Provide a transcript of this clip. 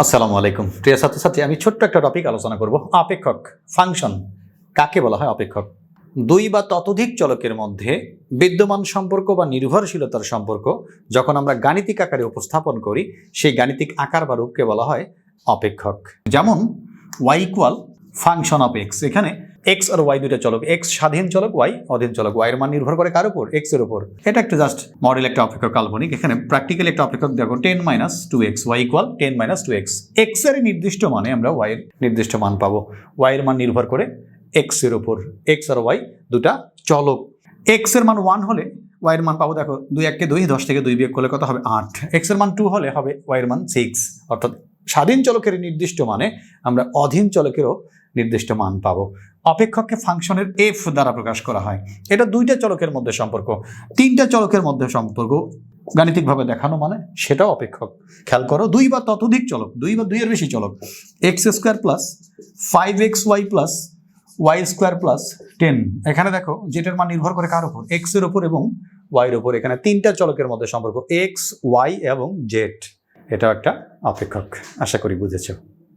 আসসালামু আলাইকুম। প্রিয় ছাত্রছাত্রী, আমি ছোট্ট একটা টপিক আলোচনা করব। অপেক্ষক ফাংশন কাকে বলা হয় অপেক্ষক দুই বা ততোধিক চলকের মধ্যে বিদ্যমান সম্পর্ক বা নির্ভরশীলতার সম্পর্ক যখন আমরা গাণিতিক আকারে উপস্থাপন করি, সেই গাণিতিক আকার বা রূপকে বলা হয় অপেক্ষক যেমন Y equal function of X এখানে এক্স আর ওয়াই দুইটা চলক এক্স স্বাধীন চলক ওয়াই অধীন চলক ওয়াই এর মান নির্ভর করে কার উপর? এক্সের উপর। এটা একটা জাস্ট মডেল একটা অপেক্ষক কাল্পনিক। এখানে প্র্যাকটিক্যালি একটা অপেক্ষক দেখো ten minus two X Y equal ten minus two X এক্সের নির্দিষ্ট মানে আমরা ওয়াই এর নির্দিষ্ট মান পাবো। ওয়াই এর মান নির্ভর করে এক্সের উপর। এক্স আর ওয়াই দুটা চলক। এক্সের মান ওয়ান হলে ওয়াই এর মান পাবো, দেখো, দুই এককে দুই, দশ থেকে দুই বিয়োগ করলে কত হবে? আট। এক্সের মান টু হলে হবে ওয়াই এর মান সিক্স অর্থাৎ স্বাধীন চলকের নির্দিষ্ট মানে আমরা অধীন চলকেরও নির্দিষ্ট মান পাবো। অপেক্ষককে ফাংশনের এফ দ্বারা প্রকাশ করা হয়। এটা দুইটা চলকের মধ্যে সম্পর্ক। তিনটা চলকের মধ্যে সম্পর্ক গাণিতিকভাবে দেখানো মানে সেটাও অপেক্ষক। খেয়াল করো, দুই বা ততোধিক চলক, দুই বা দুইয়ের বেশি চলক। X square plus five X Y plus Y square plus ten এখানে দেখো, যেটার মান নির্ভর করে কার উপর? এক্সের উপর এবং ওয়াইয়ের উপর। এখানে তিনটা চলকের মধ্যে সম্পর্ক এক্স ওয়াই এবং জেড এটাও একটা অপেক্ষক। আশা করি বুঝেছ।